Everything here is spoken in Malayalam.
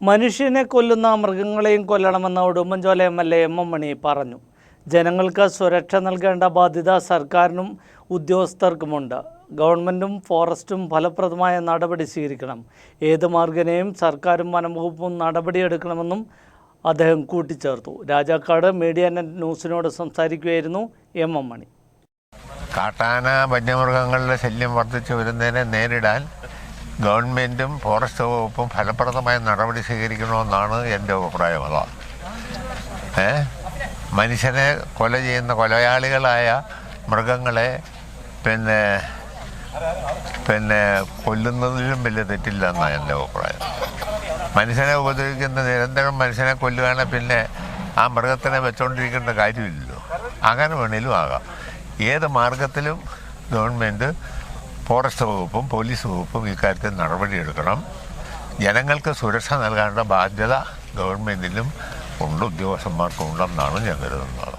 മനുഷ്യനെ കൊല്ലുന്ന മൃഗങ്ങളെയും കൊല്ലണമെന്ന് Udumbanchola M L A M M Mani പറഞ്ഞു. ജനങ്ങൾക്ക് സുരക്ഷ നൽകേണ്ട ബാധ്യത സർക്കാരിനും ഉദ്യോഗസ്ഥർക്കുമുണ്ട്. ഗവൺമെന്റും ഫോറസ്റ്റും ഫലപ്രദമായ നടപടി സ്വീകരിക്കണം. ഏത് മാർഗനെയും സർക്കാരും വനംവകുപ്പും നടപടിയെടുക്കണമെന്നും അദ്ദേഹം കൂട്ടിച്ചേർത്തു. രാജാക്കാട് മീഡിയ നെറ്റ് ന്യൂസിനോട് സംസാരിക്കുകയായിരുന്നു എം എം മണി. കാട്ടാന വന്യമൃഗങ്ങളുടെ ശല്യം വർദ്ധിച്ചു വരുന്നതിനെ നേരിടാൻ ഗവൺമെന്റും ഫോറസ്റ്റ് വകുപ്പും ഫലപ്രദമായ നടപടി സ്വീകരിക്കണമെന്നാണ് എന്റെ അഭിപ്രായം. അതാ. ഏ? മനുഷ്യനെ കൊല ചെയ്യുന്ന കൊലയാളികളായ മൃഗങ്ങളെ പിന്നെ പിന്നെ കൊല്ലുന്നതിലും വലിയ തെറ്റില്ല എന്നാണ് എന്റെ അഭിപ്രായം. മനുഷ്യനെ ഉപദ്രവിക്കുന്ന നിരന്തരം മനുഷ്യനെ കൊല്ലുകയാണെങ്കിൽ പിന്നെ ആ മൃഗത്തിനെ വെച്ചുകൊണ്ടിരിക്കേണ്ട കാര്യമില്ലല്ലോ. അങ്ങനെ വേണേലും ആകാം. ഏത് മാർഗത്തിലും ഗവൺമെന്റ് ഫോറസ്റ്റ് വകുപ്പും പോലീസ് വകുപ്പും ഇക്കാര്യത്തിൽ നടപടിയെടുക്കണം ജനങ്ങൾക്ക് സുരക്ഷ നൽകേണ്ട ബാധ്യത ഗവൺമെന്റിനും ഉണ്ട് ഉദ്യോഗസ്ഥന്മാർക്കും ഉണ്ടെന്നാണ് ഞാൻ കരുതുന്നത്.